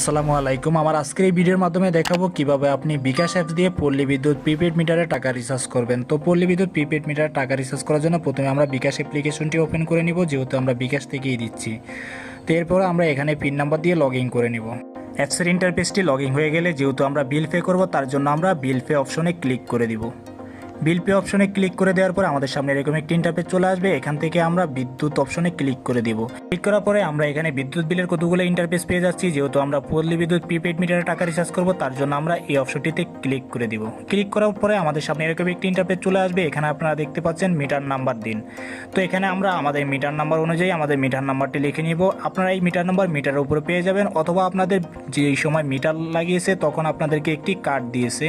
আসসালামু আলাইকুম। আমার আজকের এই ভিডিওর মাধ্যমে দেখাবো কীভাবে আপনি বিকাশ অ্যাপস দিয়ে পল্লী বিদ্যুৎ প্রিপেড মিটারে টাকা রিচার্জ করবেন। তো পল্লী বিদ্যুৎ প্রিপেড মিটারে টাকা রিচার্জ করার জন্য প্রথমে আমরা বিকাশ অ্যাপ্লিকেশনটি ওপেন করে নিব, যেহেতু আমরা বিকাশ থেকেই দিচ্ছি। তো এরপর আমরা এখানে পিন নাম্বার দিয়ে লগ করে নিব। অ্যাপসের ইন্টারফেসটি লগ হয়ে গেলে যেহেতু আমরা বিল পে করব, তার জন্য আমরা বিল পে অপশনে ক্লিক করে দিব। বিল পে অপশনে ক্লিক করে দেওয়ার পরে আমাদের সামনে এরকম একটি ইন্টারফেস চলে আসবে। এখান থেকে আমরা বিদ্যুৎ অপশনে ক্লিক করে দিব। ক্লিক করার পরে আমরা এখানে বিদ্যুৎ বিলের কতগুলো ইন্টারফেস পেয়ে যাচ্ছি। যেহেতু আমরা পল্লী বিদ্যুৎ প্রিপেড মিটারে টাকা রিচার্জ করব, তার জন্য আমরা এই অপশনটিতে ক্লিক করে দিব। ক্লিক করার পরে আমাদের সামনে এরকম একটি ইন্টারফেস চলে আসবে। এখানে আপনারা দেখতে পাচ্ছেন মিটার নাম্বার দিন। তো এখানে আমরা আমাদের মিটার নাম্বার অনুযায়ী আমাদের মিটার নাম্বারটি লিখে নিব। আপনারা এই মিটার নাম্বার মিটারের উপরে পেয়ে যাবেন, অথবা আপনাদের যে সময় মিটার লাগিয়েছে, তখন আপনাদেরকে একটি কার্ড দিয়েছে।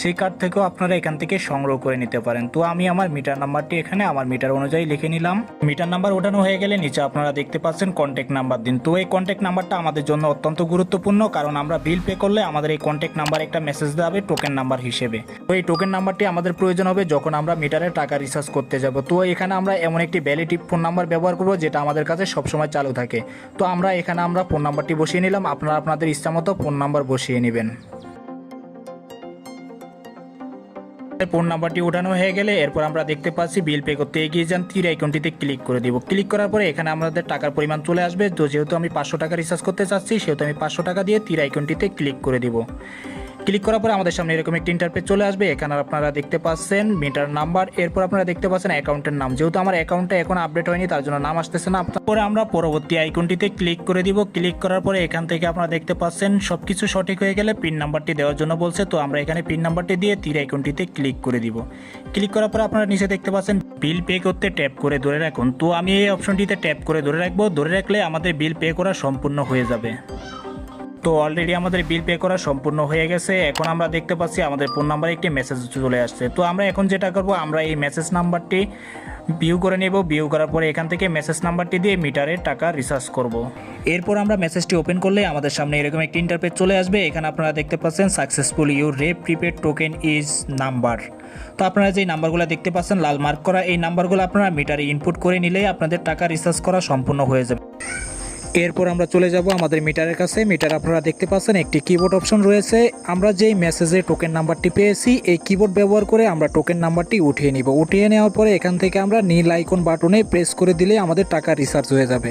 সেই কার্ড থেকেও আপনারা এখান থেকে সংগ্রহ করে নিতে পারেন। তো আমি আমার মিটার নাম্বারটি এখানে, আমার মিটার অনুযায়ী লিখে নিলাম। মিটার নাম্বার ওঠানো হয়ে গেলে নিচে আপনারা দেখতে পাচ্ছেন কন্ট্যাক্ট নাম্বার দিন। তো এই কন্ট্যাক্ট নাম্বারটা আমাদের জন্য অত্যন্ত গুরুত্বপূর্ণ, কারণ আমরা বিল পে করলে আমাদের এই কন্ট্যাক্ট নাম্বার একটা মেসেজ দেওয়া হবে টোকেন নাম্বার হিসেবে। তো এই টোকেন নাম্বারটি আমাদের প্রয়োজন হবে যখন আমরা মিটারে টাকা রিচার্জ করতে যাব। তো এখানে আমরা এমন একটি ভ্যালিডিটি ফোন নাম্বার ব্যবহার করব, যেটা আমাদের কাছে সবসময় চালু থাকে। তো আমরা এখানে আমরা ফোন নাম্বারটি বসিয়ে নিলাম। আপনারা আপনাদের ইচ্ছা মতো ফোন নাম্বার বসিয়ে নেবেন। ফোন নাম্বারটি ওঠানো হয়ে গেলে এরপর আমরা দেখতে পাচ্ছি বিল পে করতে এগিয়ে যান, তীর আইকনটিতে ক্লিক করে দিব। ক্লিক করার পরে এখানে আমাদের টাকার পরিমাণ চলে আসবে। তো যেহেতু আমি পাঁচশো টাকা রিচার্জ করতে চাচ্ছি, সেহেতু আমি পাঁচশো টাকা দিয়ে তীর আইকনটিতে ক্লিক করে দিব। ক্লিক করার পরে আমাদের সামনে এরকম একটি ইন্টারপেজ চলে আসবে। এখানে আপনারা দেখতে পাচ্ছেন মিটার নাম্বার এরপর আপনারা দেখতে পাচ্ছেন অ্যাকাউন্টের নাম। যেহেতু আমার অ্যাকাউন্টটা এখন আপডেট হয়নি, তার জন্য নাম আসতেছে না। তারপরে আমরা পরবর্তী আইকনটিতে ক্লিক করে দিব। ক্লিক করার পরে এখান থেকে আপনারা দেখতে পাচ্ছেন সব কিছু সঠিক হয়ে গেলে পিন নাম্বারটি দেওয়ার জন্য বলছে। তো আমরা এখানে পিন নাম্বারটি দিয়ে তীর আইকনটিতে ক্লিক করে দিব। ক্লিক করার পরে আপনারা নিচে দেখতে পাচ্ছেন বিল পে করতে ট্যাপ করে ধরে রাখুন। তো আমি এই অপশনটিতে ট্যাপ করে ধরে রাখব। ধরে রাখলে আমাদের বিল পে করা সম্পূর্ণ হয়ে যাবে। তো অলরেডি আমাদের বিল পে করা সম্পূর্ণ হয়ে গেছে। এখন আমরা দেখতে পাচ্ছি আমাদের ফোন নাম্বারে একটি মেসেজ চলে আসছে। তো আমরা এখন যেটা করব, আমরা এই মেসেজ নাম্বারটি ভিউ করে নেব। ভিউ করার পরে এখান থেকে মেসেজ নাম্বারটি দিয়ে মিটারে টাকা রিচার্জ করব। এরপর আমরা মেসেজটি ওপেন করলে আমাদের সামনে এরকম একটি ইন্টারপেজ চলে আসবে। এখানে আপনারা দেখতে পাচ্ছেন successful your ray prepaid token is number তো আপনারা যে নাম্বারগুলো দেখতে পাচ্ছেন, লাল মার্ক করা এই নাম্বারগুলো আপনারা মিটারে ইনপুট করে নিলেই আপনাদের টাকা রিচার্জ করা সম্পূর্ণ হয়ে যাবে। এরপর আমরা চলে যাব আমাদের মিটারের কাছে। মিটার আপনারা দেখতে পাচ্ছেন, একটি কিবোর্ড অপশন রয়েছে। আমরা যেই মেসেজে টোকেন নাম্বারটি পেয়েছি, এই কিবোর্ড ব্যবহার করে আমরা টোকেন নাম্বারটি উঠিয়ে নিব। উঠিয়ে নেওয়ার পরে এখান থেকে আমরা নীল আইকন বাটনে প্রেস করে দিলে আমাদের টাকা রিচার্জ হয়ে যাবে।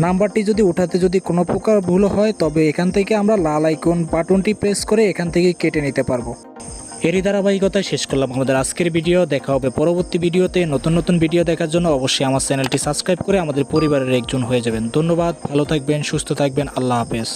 নাম্বারটি যদি ওঠাতে যদি কোনো প্রকার ভুল হয়, তবে এখান থেকে আমরা লাল আইকন বাটনটি প্রেস করে এখান থেকে কেটে নিতে পারব। এরই ধারাবাহিকতায় শেষ করলাম আমাদের আজকের ভিডিও। দেখা হবে পরবর্তী ভিডিওতে। নতুন নতুন ভিডিও দেখার জন্য অবশ্যই আমার চ্যানেলটি সাবস্ক্রাইব করে আমাদের পরিবারের একজন হয়ে যাবেন। ধন্যবাদ, ভালো থাকবেন, সুস্থ থাকবেন, আল্লাহ হাফেজ।